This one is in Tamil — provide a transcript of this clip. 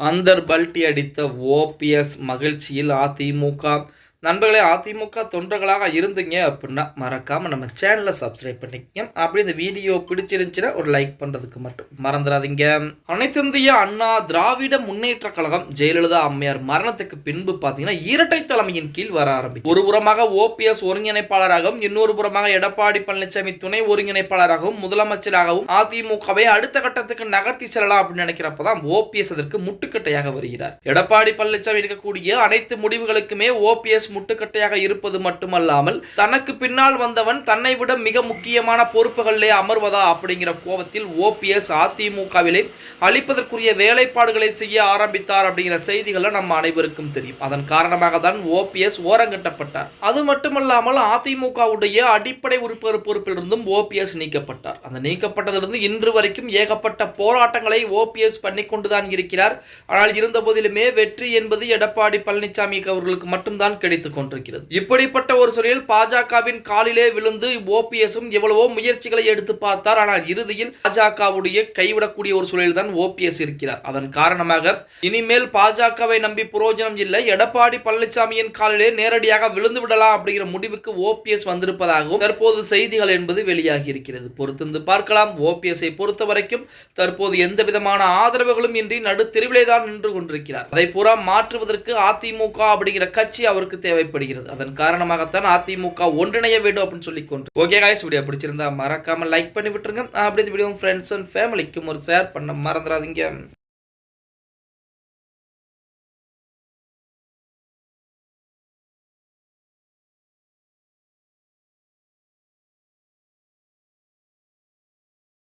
அந்தர் பல்டி அடித்த ஓபிஎஸ் மகிழ்ச்சியில் அதிமுக நண்பர்களே அதிமுக தொண்டர்களாக இருந்தீங்க அப்படின்னா மறக்காம நம்ம சேனலை சப்ஸ்கிரைப் பண்ணிக்கங்க. அப்படி இந்த வீடியோ பிடிச்சிருந்துச்சுன்னா ஒரு லைக் பண்றதுக்கு மட்டும் மறந்துடாதீங்க. அனைத்திந்திய அண்ணா திராவிட முன்னேற்ற கழகம் ஜெயலலிதா அம்மையார் மரணத்துக்கு பின்பு பார்த்தீங்கன்னா இரட்டை தலைமையின் கீழ் வர ஆரம்பிக்கும் ஒரு புறமாக ஓபிஎஸ் ஒருங்கிணைப்பாளராகவும் இன்னொரு புறமாக எடப்பாடி பழனிசாமி துணை ஒருங்கிணைப்பாளராகவும் முதலமைச்சராகவும் அதிமுகவை அடுத்த கட்டத்துக்கு நகர்த்தி செல்லலாம் அப்படின்னு நினைக்கிறப்பதான் ஓபிஎஸ் அதற்கு முட்டுக்கட்டையாக வருகிறார். எடப்பாடி பழனிசாமி இருக்கக்கூடிய அனைத்து முடிவுகளுக்குமே ஓபிஎஸ் முட்டுக்கட்டையாக இருப்பது மட்டுமல்லாமல் தனக்கு பின்னால் வந்தவன் தன்னை விட மிக முக்கியமான பொறுப்புகளிலே அமர்வதா அப்படிங்கிற கோபத்தில் ஓபிஎஸ் அதிமுகவிலே அளிப்பதற்குரிய வேலைப்பாடுகளை செய்ய ஆரம்பித்தார் அப்படிங்கிற செய்திகளை நம்ம அனைவருக்கும் தெரியும். அதன் காரணமாக தான் ஓபிஎஸ் ஓரங்கட்டப்பட்டார். அது மட்டுமல்லாமல் அதிமுகவுடைய அடிப்படை உறுப்பினர் பொறுப்பிலிருந்தும் ஓபிஎஸ் நீக்கப்பட்டார். அந்த நீக்கப்பட்டதிலிருந்து இன்று வரைக்கும் ஏகப்பட்ட போராட்டங்களை ஓபிஎஸ் பண்ணிக்கொண்டுதான் இருக்கிறார். ஆனால் இருந்த போதிலுமே வெற்றி என்பது எடப்பாடி பழனிசாமி அவர்களுக்கு மட்டும்தான் கிடைத்தது. வைத்துக் கொண்டிருக்கிறது. இப்படிப்பட்ட ஒரு சூழலில் பாஜகவின் காலிலே விழுந்து ஓபிஎஸும் எவ்வளவோ முயற்சிகளை எடுத்து பார்த்தார். ஆனால் இறுதியில் பாஜகவுடைய கைவிடக்கூடிய ஒரு சூழலில் தான் ஓபிஎஸ் இருக்கிறார். அதன் காரணமாக இனிமேல் பாஜகவை நம்பி புரோஜனம் இல்லை. எடப்பாடி பழனிசாமியின் காலிலே நேரடியாக விழுந்து விடலாம் அப்படிங்கிற முடிவுக்கு ஓபிஎஸ் வந்திருப்பதாகவும் தற்போது செய்திகள் என்பது வெளியாகி இருக்கிறது. பொறுத்திருந்து பார்க்கலாம். ஓபிஎஸ்ஐ பொறுத்த வரைக்கும் தற்போது எந்த விதமான ஆதரவுகளும் இன்றி நடு தெருவிலே தான் நின்று கொண்டிருக்கிறார். அதை பூரா மாற்றுவதற்கு அதிமுக அப்படிங்கிற கட்சி அவருக்கு தேவைப்படுகிறது. அதன் காரணமாகத்தான் அதிமுக ஒன்றிணைய வேண்டும் அப்படின்னு சொல்லி கொண்டு. ஓகே காய்ஸ் வீடியோ பிடிச்சிருந்தா மறக்காம லைக் பண்ணி விட்டுருங்க. அப்படி இந்த வீடியோ ஃப்ரெண்ட்ஸ் அண்ட் ஃபேமிலிக்கும் ஒரு ஷேர் பண்ண மறந்துடாதீங்க.